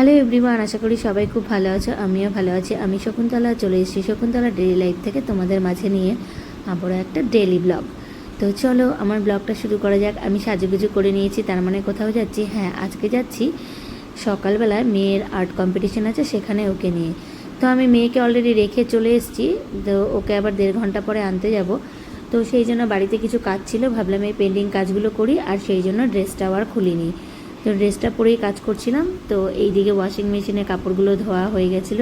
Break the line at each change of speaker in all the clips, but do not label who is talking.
Hello everyone আশা করি সবাই খুব ভালো আছো, আমিও ভালো আছি। আমি শকুন্তলা, চলে এসেছি শকুন্তলা ডেলি লাইফ থেকে তোমাদের মাঝে নিয়ে আবারও একটা ডেলি ব্লগ তো চলো, আমার ব্লগটা শুরু করা যাক। আমি সাজুগুজু করে নিয়েছি, তার মানে কোথাও যাচ্ছি? হ্যাঁ আজকে যাচ্ছি সকালবেলায় মেয়ের আর্ট কম্পিটিশন আছে, সেখানে ওকে নিয়ে। তো আমি মেয়েকে অলরেডি রেখে চলে এসেছি, তো ওকে আবার দেড় ঘণ্টা পরে আনতে যাব। তো সেই জন্য বাড়িতে কিছু কাজ ছিল, ভাবলাম এই পেন্টিং কাজগুলো করি, আর সেই জন্য ড্রেসটা আবার খুলিনি। তো ড্রেসটা পরেই কাজ করছিলাম। তো এই দিকে ওয়াশিং মেশিনে কাপড়গুলো ধোয়া হয়ে গেছিল।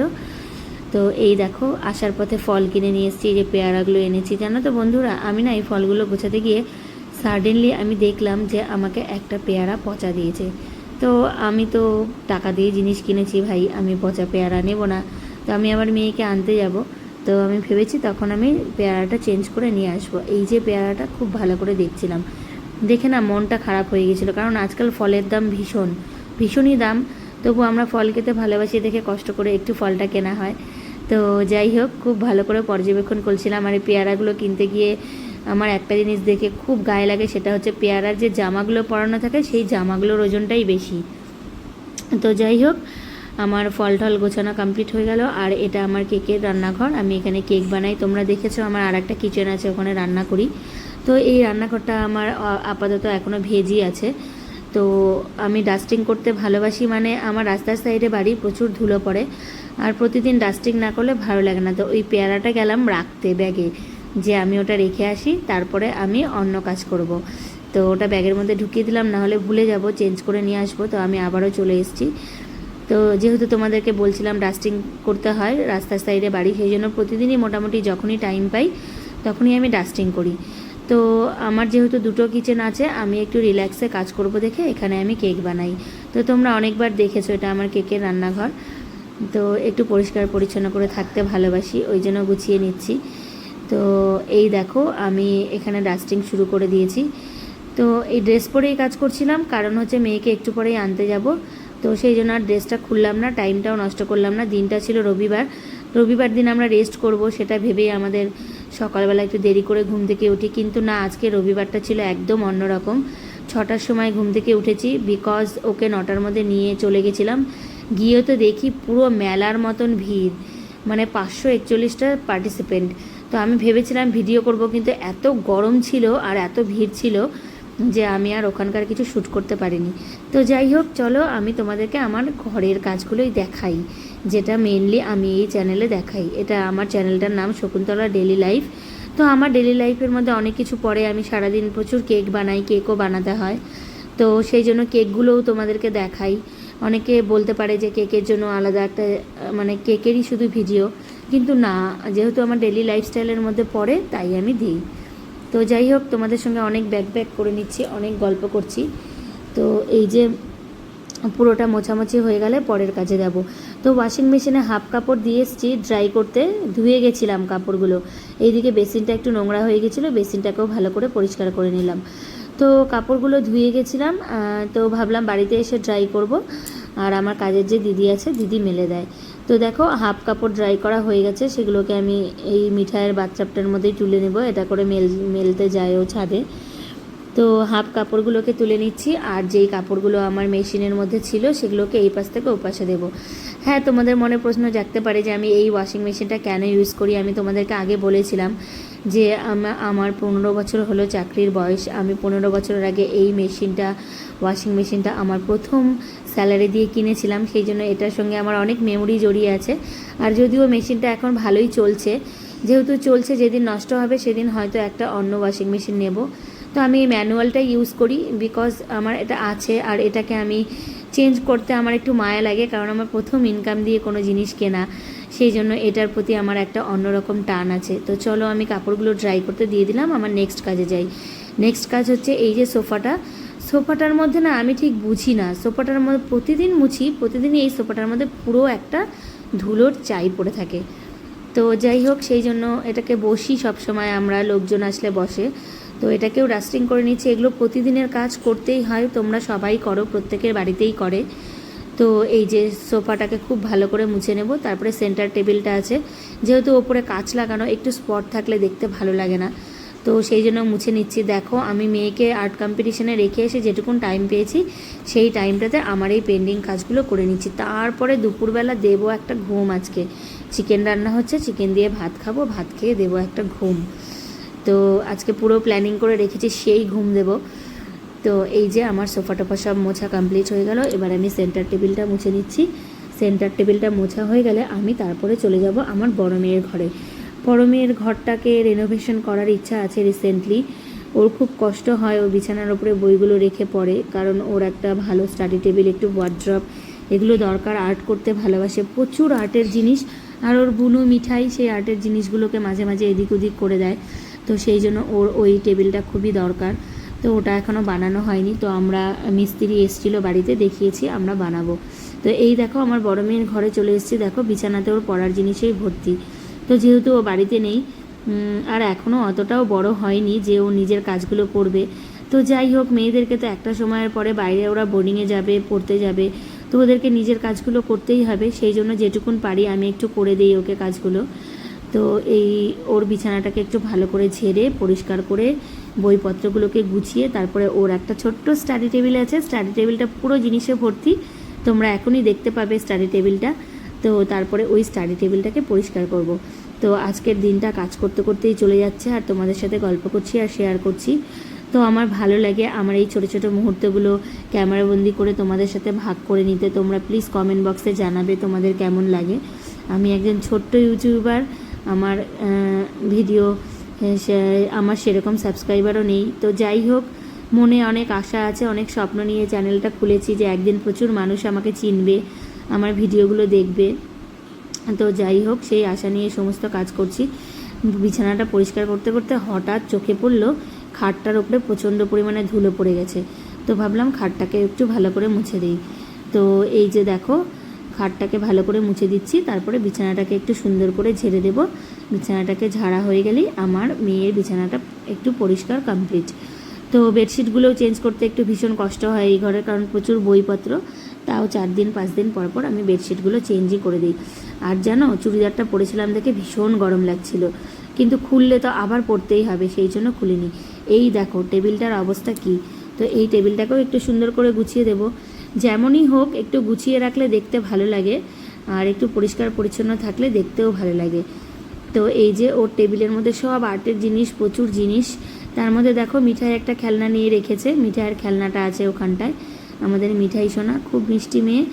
তো এই দেখো, আসার পথে ফল কিনে নিয়ে এসেছি যে পেয়ারাগুলো এনেছি। জানো তো বন্ধুরা, আমি না এই ফলগুলো গোছাতে গিয়ে সাডেনলি আমি দেখলাম যে আমাকে একটা পেয়ারা পচা দিয়েছে। তো আমি তো টাকা দিয়ে জিনিস কিনেছি ভাই, আমি পচা পেয়ারা নেব না। তো আমি আমার মেয়েকে আনতে যাব। তো আমি ভেবেছি তখন আমি পেয়ারাটা চেঞ্জ করে নিয়ে আসব। এই যে পেয়ারাটা খুব ভালো করে দেখছিলাম। দেখে না মনটা খারাপ হয়ে গেছিল কারণ আজকাল ফলের দাম ভীষণ, ভীষণই দাম। তবু আমরা ফল খেতে ভালোবাসি দেখে কষ্ট করে একটু ফলটা কেনা হয়। তো যাই হোক, খুব ভালো করে পর্যবেক্ষণ করছিলাম। আর এই পেয়ারাগুলো কিনতে গিয়ে আমার একটা জিনিস দেখে খুব গায়ে লাগে, সেটা হচ্ছে পেয়ারার যে জামাগুলো পরানো থাকে, সেই জামাগুলোর ওজনটাই বেশি। তো যাই হোক, আমার ফল টল গোছানো কমপ্লিট হয়ে গেল। আর এটা আমার কেকের রান্নাঘর। আমি এখানে কেক বানাই। তোমরা দেখেছ আমার আর একটা কিচেন আছে, ওখানে রান্না করি। তো এই রান্নাঘরটা আমার আপাতত এখনও ভেজই আছে। তো আমি ডাস্টিং করতে ভালোবাসি মানে আমার রাস্তার সাইডে বাড়ি প্রচুর ধুলো পড়ে। আর প্রতিদিন ডাস্টিং না করলে ভালো লাগে না। তো ওই পেয়ারাটা গেলাম রাখতে ব্যাগে, যে আমি ওটা রেখে আসি, তারপরে আমি অন্য কাজ করব। তো ওটা ব্যাগের মধ্যে ঢুকিয়ে দিলাম, না হলে ভুলে যাব, চেঞ্জ করে নিয়ে আসব। তো আমি আবারও চলে এসেছি। তো যেহেতু তোমাদেরকে বলছিলাম ডাস্টিং করতে হয় রাস্তার সাইডে বাড়ি, সেই জন্য প্রতিদিনই মোটামুটি যখনই টাইম পাই, তখনই আমি ডাস্টিং করি। তো আমার যেহেতু দুটো কিচেন আছে, আমি একটু রিল্যাক্সে কাজ করব দেখে এখানে আমি কেক বানাই। তো তোমরা অনেকবার দেখেছ এটা আমার কেকের রান্নাঘর। তো একটু পরিষ্কার পরিচ্ছন্ন করে থাকতে ভালোবাসি, ওই জন্য গুছিয়ে নিচ্ছি। তো এই দেখো, আমি এখানে ডাস্টিং শুরু করে দিয়েছি। তো এই ড্রেস পরেই কাজ করছিলাম, কারণ হচ্ছে মেয়েকে একটু পরেই আনতে যাব। তো সেই জন্য আর ড্রেসটা খুললাম না টাইমটাও নষ্ট করলাম না। দিনটা ছিল রবিবার। রবিবার দিন আমরা রেস্ট করব, সেটা ভেবেই আমাদের সকালবেলা একটু দেরি করে ঘুম থেকে উঠি, কিন্তু না, আজকে রবিবারটা ছিল একদম অন্যরকম। ছটার সময় ঘুম থেকে উঠেছি বিকজ ওকে নটার মধ্যে নিয়ে চলে গেছিলাম। গিয়েও তো দেখি পুরো মেলার মতন ভিড় মানে পাঁচশো একচল্লিশটা পার্টিসিপেন্ট তো আমি ভেবেছিলাম ভিডিও করব, কিন্তু এত গরম ছিল আর এত ভিড় ছিল যে আমি আর ওখানকার কিছু শ্যুট করতে পারিনি। তো যাই হোক, চলো আমি তোমাদেরকে আমার ঘরের কাজগুলোই দেখাই। যেটা মেনলি আমি এই চ্যানেলে দেখাই। এটা আমার চ্যানেলটার নাম শকুন্তলা ডেলি লাইফ তো আমার ডেলি লাইফের মধ্যে অনেক কিছু পরে আমি সারাদিন প্রচুর কেক বানাই কেকও বানাতে হয়। তো সেই জন্য কেকগুলোও তোমাদেরকে দেখাই। অনেকে বলতে পারে যে কেকের জন্য আলাদা একটা মানে কেকেরই শুধু ভিডিও কিন্তু না, যেহেতু আমার ডেলি লাইফস্টাইলের মধ্যে পড়ে, তাই আমি দিই। তো যাই হোক, তোমাদের সঙ্গে অনেক ব্যাক ব্যাক করে নিচ্ছি, অনেক গল্প করছি। তো এই যে পুরোটা মোছামুছি হয়ে গেলে পরের কাজে যাব। তো ওয়াশিং মেশিনে হাফ কাপড় দিয়ে এসেছি ড্রাই করতে ধুয়ে গেছিলাম কাপড়গুলো। এইদিকে বেসিনটা একটু নোংরা হয়ে গেছিল, বেসিনটাকেও ভালো করে পরিষ্কার করে নিলাম। তো কাপড়গুলো ধুয়ে গেছিলাম তো ভাবলাম বাড়িতে এসে ড্রাই করব। আর আমার কাজের যে দিদি আছে, দিদি মেলে দেয়। তো দেখো হাফ কাপড় ড্রাই করা হয়ে গেছে, সেগুলোকে আমি এই মিঠাইয়ের বাচ্চাপটার মধ্যেই তুলে নেব, এটা করে মেল, মেলতে যায় ও ছাদে। তো হাফ কাপড়গুলোকে তুলে নিচ্ছি আর যেই কাপড়গুলো আমার মেশিনের মধ্যে ছিল সেগুলোকে এই পাশ থেকে ও পাশে দেবো। হ্যাঁ তোমাদের মনে প্রশ্ন জাগতে পারে যে আমি এই ওয়াশিং মেশিনটা কেন ইউজ করি? আমি তোমাদেরকে আগে বলেছিলাম যে আমা- আমার পনেরো বছর হলো চাকরির বয়স। আমি পনেরো বছরের আগে এই মেশিনটা ওয়াশিং মেশিনটা আমার প্রথম স্যালারি দিয়ে কিনেছিলাম। সেই জন্য এটার সঙ্গে আমার অনেক মেমোরি জড়িয়ে আছে। আর যদিও মেশিনটা এখন ভালোই চলছে, যেহেতু চলছে যেদিন নষ্ট হবে সেদিন হয়তো একটা অন্য ওয়াশিং মেশিন নেব। তো আমি এই ম্যানুয়ালটাই ইউজ করি বিকজ আমার এটা আছে আর এটাকে আমি চেঞ্জ করতে আমার একটু মায়া লাগে কারণ আমার প্রথম ইনকাম দিয়ে কোনো জিনিস কেনা, সেই জন্য এটার প্রতি আমার একটা অন্যরকম টান আছে। তো চলো আমি কাপড়গুলো ড্রাই করতে দিয়ে দিলাম, আমার নেক্সট কাজে যাই। নেক্সট কাজ হচ্ছে এই যে সোফাটা। সোফাটার মধ্যে না আমি ঠিক বুঝি না। সোফাটার মধ্যে প্রতিদিন মুছি, প্রতিদিনই এই সোফাটার মধ্যে পুরো একটা ধুলোর চাই পড়ে থাকে। তো যাই হোক, সেই জন্য এটাকে বসি সবসময়, আমরা লোকজন আসলে বসে। তো এটাকেও ডাস্টিং করে নিচ্ছি। এগুলো প্রতিদিনের কাজ করতেই হয়, তোমরা সবাই করো, প্রত্যেকের বাড়িতেই করে। তো এই যে সোফাটাকে খুব ভালো করে মুছে নেব, তারপরে সেন্টার টেবিলটা আছে। যেহেতু ওপরে কাঁচ লাগানো, একটু স্পট থাকলে দেখতে ভালো লাগে না। তো সেই জন্য মুছে নিচ্ছি। দেখো, আমি মেয়েকে আর্ট কম্পিটিশনে রেখে এসে যেটুকুন টাইম পেয়েছি, সেই টাইমটাতে আমার এই পেন্ডিং কাজগুলো করে নিচ্ছি। তারপরে দুপুরবেলা দেবো একটা ঘুম আজকে। চিকেন রান্না হচ্ছে, চিকেন দিয়ে ভাত খাব, ভাত খেয়ে দেবো একটা ঘুম। তো আজকে পুরো প্ল্যানিং করে রেখেছি, সেই ঘুম দেবো। তো এই যে আমার সোফা টোফা সব মোছা কমপ্লিট হয়ে গেল, এবার আমি সেন্টার টেবিলটা মুছে নিচ্ছি। সেন্টার টেবিলটা মোছা হয়ে গেলে আমি তারপরে চলে যাব আমার বড় মেয়ের ঘরে। বড় মেয়ের ঘরটাকে রেনোভেশন করার ইচ্ছা আছে রিসেন্টলি ওর খুব কষ্ট হয়, ও বিছানার ওপরে বইগুলো রেখে পড়ে, কারণ ওর একটা ভালো স্টাডি টেবিল একটু ওয়ার্ড্রপ এগুলো দরকার। আর্ট করতে ভালোবাসে, প্রচুর আর্টের জিনিস। আর ওর বুনু মিঠাই, সেই আর্টের জিনিসগুলোকে মাঝে মাঝে এদিক ওদিক করে দেয়। তো সেই জন্য ওর ওই টেবিলটা খুবই দরকার। তো ওটা এখনও বানানো হয়নি। তো আমরা মিস্ত্রি এসেছিল বাড়িতে, দেখিয়েছি, আমরা বানাবো। তো এই দেখো, আমার বড় মেয়ের ঘরে চলে এসেছি। দেখো, বিছানাতে ওর পড়ার জিনিসেই ভর্তি। তো যেহেতু ও বাড়িতে নেই আর এখনও অতটাও বড় হয়নি যে ও নিজের কাজগুলো করবে। তো যাই হোক, মেয়েদেরকে তো একটা সময়ের পরে বাইরে ওরা বোর্ডিংয়ে যাবে, পড়তে যাবে। তো ওদেরকে নিজের কাজগুলো করতেই হবে। সেই জন্য যেটুকুন পারি, আমি একটু করে দিই ওকে কাজগুলো। তো এই ওর বিছানাটাকে একটু ভালো করে ঝেড়ে, পরিষ্কার করে বইপত্রগুলোকে গুছিয়ে তারপরে ওর একটা ছোট্ট স্টাডি টেবিল আছে। স্টাডি টেবিলটা পুরো জিনিসে ভর্তি। তোমরা এখনই দেখতে পাবে স্টাডি টেবিলটা তো তারপরে ওই স্টাডি টেবিলটাকে পরিষ্কার করব। তো আজকের দিনটা কাজ করতে করতেই চলে যাচ্ছে আর তোমাদের সাথে গল্প করছি আর শেয়ার করছি। তো আমার ভালো লাগে আমার এই ছোটো ছোটো মুহূর্তগুলো ক্যামেরাবন্দি করে তোমাদের সাথে ভাগ করে নিতে। তোমরা প্লিজ কমেন্ট বক্সে জানাবে তোমাদের কেমন লাগে। আমি একজন ছোট্ট ইউটিউবার আমার ভিডিও আমার সেরকম সাবস্ক্রাইবারও নেই। তো যাই হোক, মনে অনেক আশা আছে, অনেক স্বপ্ন নিয়ে চ্যানেলটা খুলেছি যে একদিন প্রচুর মানুষ আমাকে চিনবে, আমার ভিডিওগুলো দেখবে। তো যাই হোক, সেই আশা নিয়ে সমস্ত কাজ করছি। বিছানাটা পরিষ্কার করতে করতে হঠাৎ চোখে পড়ল, খাটটার উপরে প্রচণ্ড পরিমাণে ধুলো পড়ে গেছে। তো ভাবলাম খাটটাকে একটু ভালো করে মুছে দিই। তো এই যে দেখো খাটটাকে ভালো করে মুছে দিচ্ছি। তারপরে বিছানাটাকে একটু সুন্দর করে ঝেড়ে দেবো। বিছানাটাকে ঝাড়া হয়ে গেলেই আমার মেয়ের বিছানাটা একটু পরিষ্কার কমপ্লিট তো বেডশিটগুলোও চেঞ্জ করতে একটু ভীষণ কষ্ট হয় এই ঘরে কারণ প্রচুর বইপত্র। তাও চার দিন, পাঁচ দিন পর পর আমি বেডশিটগুলো চেঞ্জই করে দিই। আর জানো, চুড়িদারটা পরেছিলাম দেখে ভীষণ গরম লাগছিল। কিন্তু খুললে তো আবার পরতেই হবে, সেই জন্য খুলিনি। এই দেখো, টেবিলটার অবস্থা কি? তো এই টেবিলটাকেও একটু সুন্দর করে গুছিয়ে দেবো। যেমনই হোক, একটু গুছিয়ে রাখলে দেখতে ভালো লাগে আর একটু পরিষ্কার পরিচ্ছন্ন থাকলে দেখতেও ভালো লাগে। তো এই যে ওর টেবিলের মধ্যে সব আর্টের জিনিস, প্রচুর জিনিস, তার মধ্যে দেখো মিঠাই একটা খেলনা নিয়ে রেখেছে। মিঠাইয়ের খেলনাটা আছে ওখানটায়। আমাদের মিঠাই সোনা, খুব মিষ্টি মেয়ে।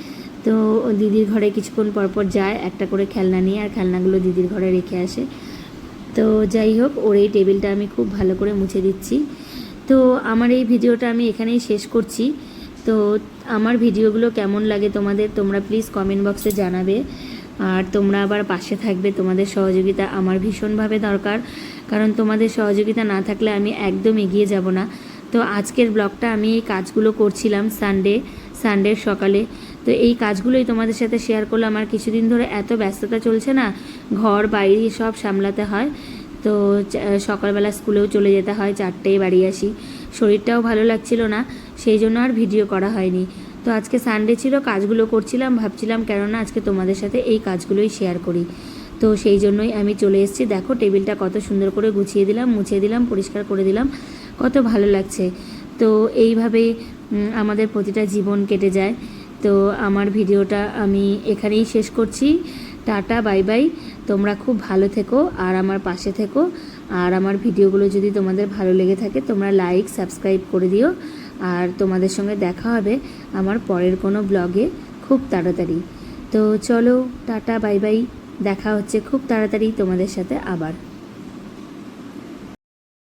তো দিদির ঘরে কিছুক্ষণ পর পর যায়, একটা করে খেলনা নিয়ে আর খেলনাগুলো দিদির ঘরে রেখে আসে। তো যাই হোক, ওর এই টেবিলটা আমি খুব ভালো করে মুছে দিচ্ছি। তো আমার এই ভিডিওটা আমি এখানেই শেষ করছি। তো আমার ভিডিওগুলো কেমন লাগে তোমাদের, তোমরা প্লিজ কমেন্ট বক্সে জানাবে। আর তোমরা আবার পাশে থাকবে, তোমাদের সহযোগিতা আমার ভীষণভাবে দরকার। কারণ তোমাদের সহযোগিতা না থাকলে আমি একদম এগিয়ে যাব না। তো আজকের ব্লগটা আমি এই কাজগুলো করছিলাম সানডে সানডের সকালে। তো এই কাজগুলোই তোমাদের সাথে শেয়ার করলাম। আমার কিছুদিন ধরে এত ব্যস্ততা চলছে না, ঘর বাইরে সব সামলাতে হয়। তো সকালবেলা স্কুলেও চলে যেতে হয় চারটেই বাড়ি আসি। শরীরটাও ভালো লাগছিল না, সেই জন্য আর ভিডিও করা হয়নি। তো আজকে সানডে ছিল, কাজগুলো করছিলাম, ভাবছিলাম কেননা আজকে তোমাদের সাথে এই কাজগুলোই শেয়ার করি। তো সেই জন্যই আমি চলে এসেছি। দেখো, টেবিলটা কত সুন্দর করে গুছিয়ে দিলাম মুছিয়ে দিলাম, পরিষ্কার করে দিলাম, কত ভালো লাগছে। তো এইভাবেই আমাদের প্রতিটা জীবন কেটে যায়। তো আমার ভিডিওটা আমি এখানেই শেষ করছি। Tata, bye bye. তোমরা খুব ভালো থেকো আর আমার পাশে থেকো। আর আমার ভিডিওগুলো যদি তোমাদের ভালো লেগে থাকে, তোমরা লাইক, সাবস্ক্রাইব করে দিও। আর তোমাদের সঙ্গে দেখা হবে আমার পরের কোনো ব্লগে খুব তাড়াতাড়ি। তো চলো, টাটা, বাই বাই। দেখা হচ্ছে খুব তাড়াতাড়ি তোমাদের সাথে আবার।